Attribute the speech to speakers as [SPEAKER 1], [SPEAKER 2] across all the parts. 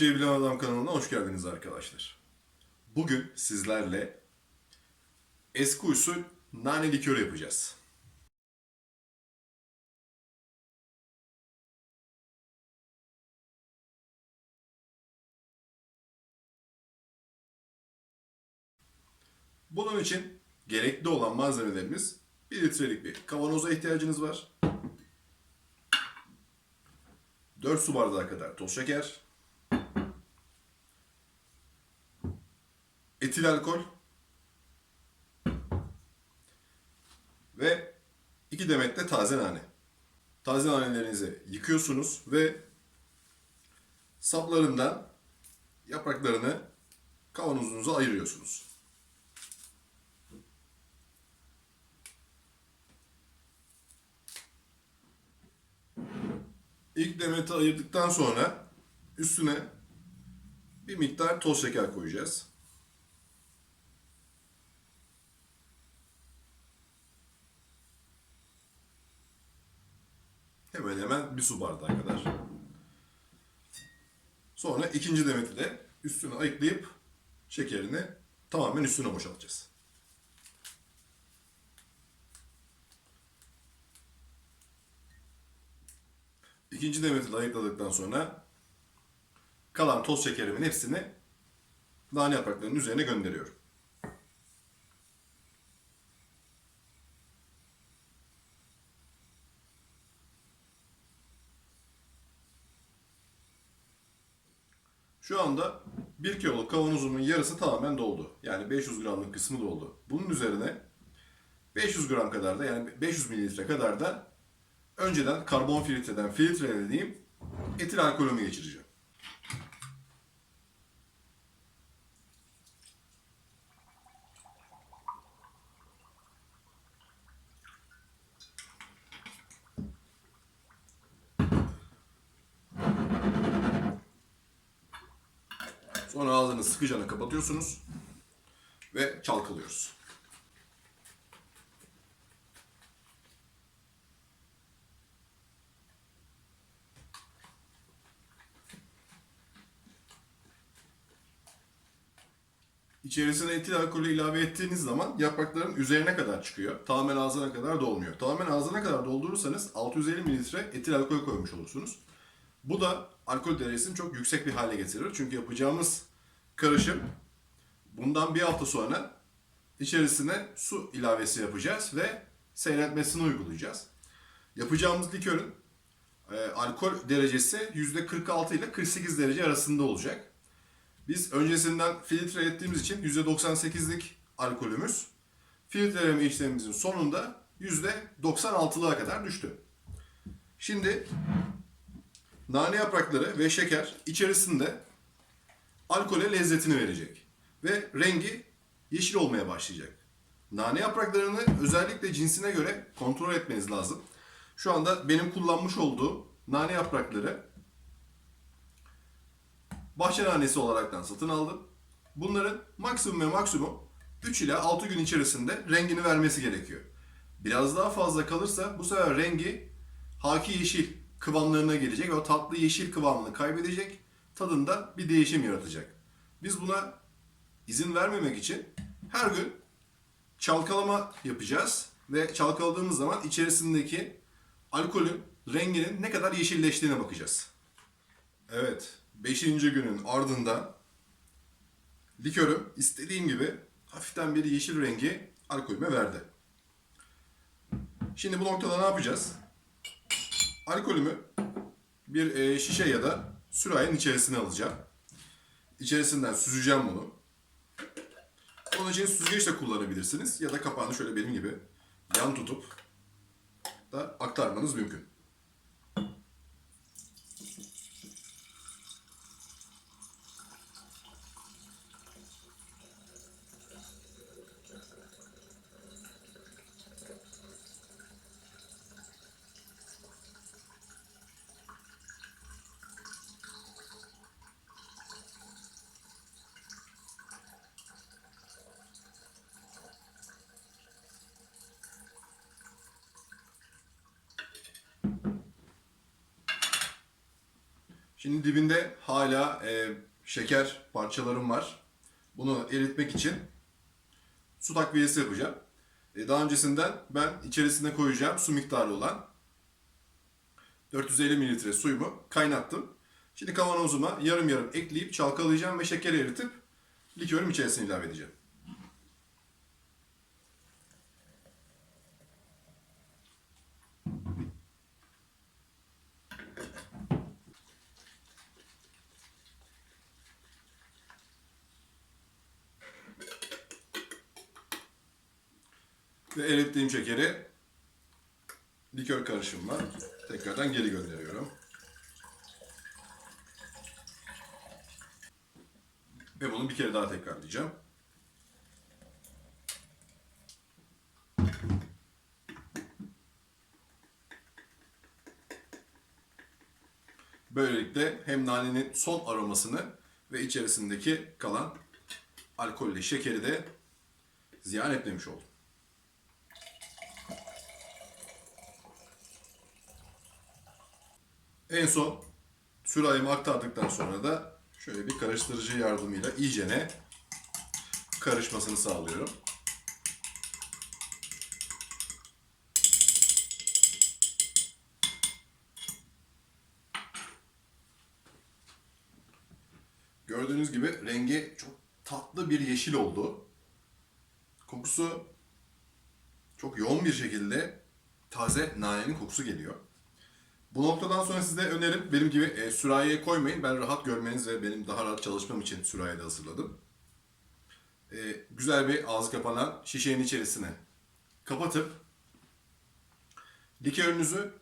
[SPEAKER 1] Şeyi bilen adam kanalına hoş geldiniz arkadaşlar. Bugün sizlerle eski usul nane likörü yapacağız. Bunun için gerekli olan malzemelerimiz 1 litrelik bir kavanoza ihtiyacınız var. 4 su bardağı kadar toz şeker, etil alkol ve 2 demet de taze nane. Taze nanelerinizi yıkıyorsunuz ve saplarından yapraklarını kavanozunuza ayırıyorsunuz. İlk demeti ayırdıktan sonra üstüne bir miktar toz şeker koyacağız. Hemen hemen bir su bardağı kadar. Sonra ikinci demeti de üstüne ayıklayıp şekerini tamamen üstüne boşaltacağız. İkinci demeti de ayıkladıktan sonra kalan toz şekerimin hepsini nane yapraklarının üzerine gönderiyorum. Şu anda 1 kiloluk kavanozumun yarısı tamamen doldu. Yani 500 gramlık kısmı doldu. Bunun üzerine 500 gram kadar da yani 500 mililitre kadar da önceden karbon filtreden filtrelediğim etil alkolümü geçireceğim. Sonra ağzını sıkıcana kapatıyorsunuz ve çalkalıyoruz. İçerisine etil alkolü ilave ettiğiniz zaman yaprakların üzerine kadar çıkıyor. Tamamen ağzına kadar dolmuyor. Tamamen ağzına kadar doldurursanız 650 mililitre etil alkol koymuş olursunuz. Bu da alkol derecesini çok yüksek bir hale getirir. Çünkü yapacağımız karışım bundan bir hafta sonra içerisine su ilavesi yapacağız ve seyretmesini uygulayacağız. Yapacağımız likörün e, alkol derecesi %46 ile 48 derece arasında olacak. Biz öncesinden filtre ettiğimiz için %98'lik alkolümüz filtreleme işlemimizin sonunda %96'lığa kadar düştü. Şimdi nane yaprakları ve şeker içerisinde alkole lezzetini verecek ve rengi yeşil olmaya başlayacak. Nane yapraklarını özellikle cinsine göre kontrol etmeniz lazım. Şu anda benim kullanmış olduğum nane yaprakları bahçe nanesi olaraktan satın aldım. Bunların maksimum ve maksimum 3 ila 6 gün içerisinde rengini vermesi gerekiyor. Biraz daha fazla kalırsa bu sefer rengi haki yeşil kıvamlarına gelecek o tatlı yeşil kıvamını kaybedecek. Tadında bir değişim yaratacak. Biz buna izin vermemek için her gün çalkalama yapacağız ve çalkaladığımız zaman içerisindeki alkolün renginin ne kadar yeşilleştiğine bakacağız. Evet, 5. günün ardından likörüm istediğim gibi hafiften bir yeşil rengi alkolüme verdi. Şimdi bu noktada ne yapacağız? Alkolümü bir e, şişe ya da sürahinin içerisine alacağım. İçerisinden süzeceğim bunu. Onun için süzgeç de kullanabilirsiniz ya da kapağını şöyle benim gibi yan tutup da aktarmanız mümkün. Şimdi dibinde hala e, şeker parçalarım var. Bunu eritmek için su takviyesi yapacağım. E, daha öncesinden ben içerisine koyacağım su miktarı olan 450 mililitre suyumu kaynattım. Şimdi kavanozuma yarım yarım ekleyip çalkalayacağım ve şeker eritip likörüm içerisine ilave edeceğim. Ve erittiğim şekeri likör karışımıma tekrardan geri gönderiyorum. Ve bunu bir kere daha tekrarlayacağım. Böylelikle hem nanenin son aromasını ve içerisindeki kalan alkolle şekeri de ziyan etmemiş oldum. En son sürahimi aktardıktan sonra da şöyle bir karıştırıcı yardımıyla iyicene karışmasını sağlıyorum. Gördüğünüz gibi rengi çok tatlı bir yeşil oldu. Kokusu çok yoğun bir şekilde taze nanenin kokusu geliyor. Bu noktadan sonra size önerim benim gibi e, sürahiye koymayın. Ben rahat görmeniz ve benim daha rahat çalışmam için sürahide hazırladım. E, güzel bir ağzı kapanan şişenin içerisine kapatıp likörünüzü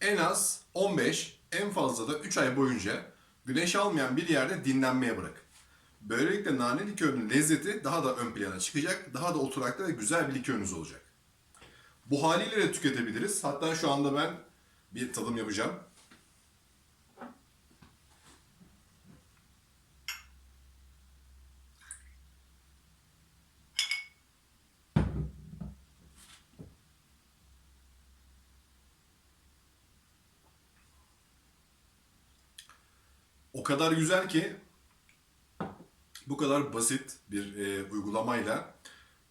[SPEAKER 1] en az 15, en fazla da 3 ay boyunca güneş almayan bir yerde dinlenmeye bırakın. Böylelikle nane likörünün lezzeti daha da ön plana çıkacak, daha da oturaklı ve güzel bir likörünüz olacak. Bu haliyle de tüketebiliriz. Hatta şu anda ben bir tadım yapacağım. O kadar güzel ki bu kadar basit bir e, uygulamayla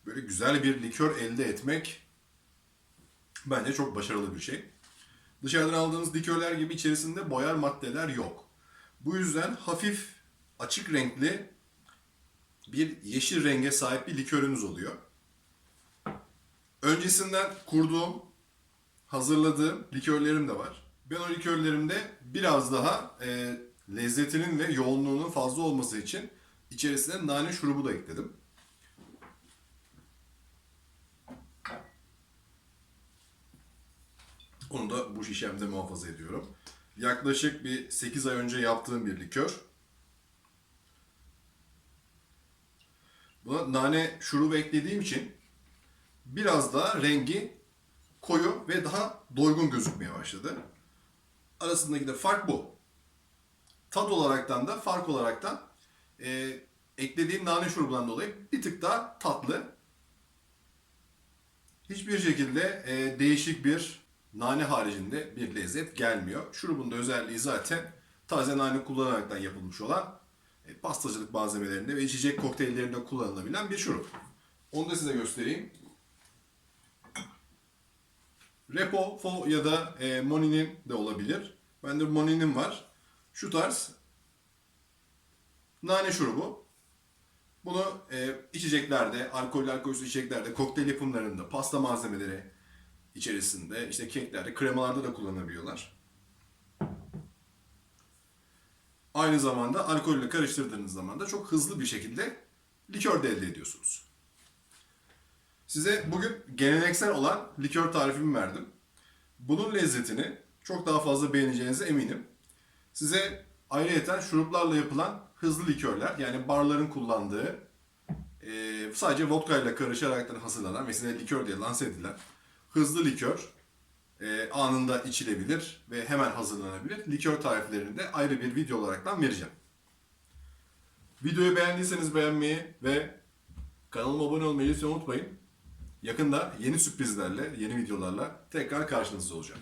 [SPEAKER 1] böyle güzel bir likör elde etmek bence çok başarılı bir şey. Dışarıdan aldığınız likörler gibi içerisinde boyar maddeler yok. Bu yüzden hafif açık renkli bir yeşil renge sahip bir likörünüz oluyor. Öncesinden kurduğum, hazırladığım likörlerim de var. Ben o likörlerimde biraz daha e, lezzetinin ve yoğunluğunun fazla olması için içerisine nane şurubu da ekledim. Onu da bu şişemde muhafaza ediyorum. Yaklaşık bir 8 ay önce yaptığım bir likör. Buna nane şurubu eklediğim için biraz daha rengi koyu ve daha doygun gözükmeye başladı. Arasındaki de fark bu. Tat olaraktan da fark olaraktan e, eklediğim nane şurubundan dolayı bir tık daha tatlı. Hiçbir şekilde e, değişik bir nane haricinde bir lezzet gelmiyor. Şurubun da özelliği zaten taze nane kullanaraktan yapılmış olan e, pastacılık malzemelerinde ve içecek kokteyllerinde kullanılabilen bir şurup. Onu da size göstereyim. Repo, Fo ya da e, Moni'nin de olabilir. Bende Moni'nin var. Şu tarz nane şurubu. Bunu e, içeceklerde, alkollü alkolsüz içeceklerde, kokteyl yapımlarında, pasta malzemeleri içerisinde, işte keklerde, kremalarda da kullanabiliyorlar. Aynı zamanda alkolle karıştırdığınız zaman da çok hızlı bir şekilde likör de elde ediyorsunuz. Size bugün geleneksel olan likör tarifimi verdim. Bunun lezzetini çok daha fazla beğeneceğinize eminim. Size ayrıyeten şuruplarla yapılan hızlı likörler yani barların kullandığı e, sadece vodka ile karışarak hazırlanan ve size likör diye lanse edilen hızlı likör e, anında içilebilir ve hemen hazırlanabilir. Likör tariflerini de ayrı bir video olaraktan vereceğim. Videoyu beğendiyseniz beğenmeyi ve kanalıma abone olmayı lütfen unutmayın. Yakında yeni sürprizlerle, yeni videolarla tekrar karşınızda olacağım.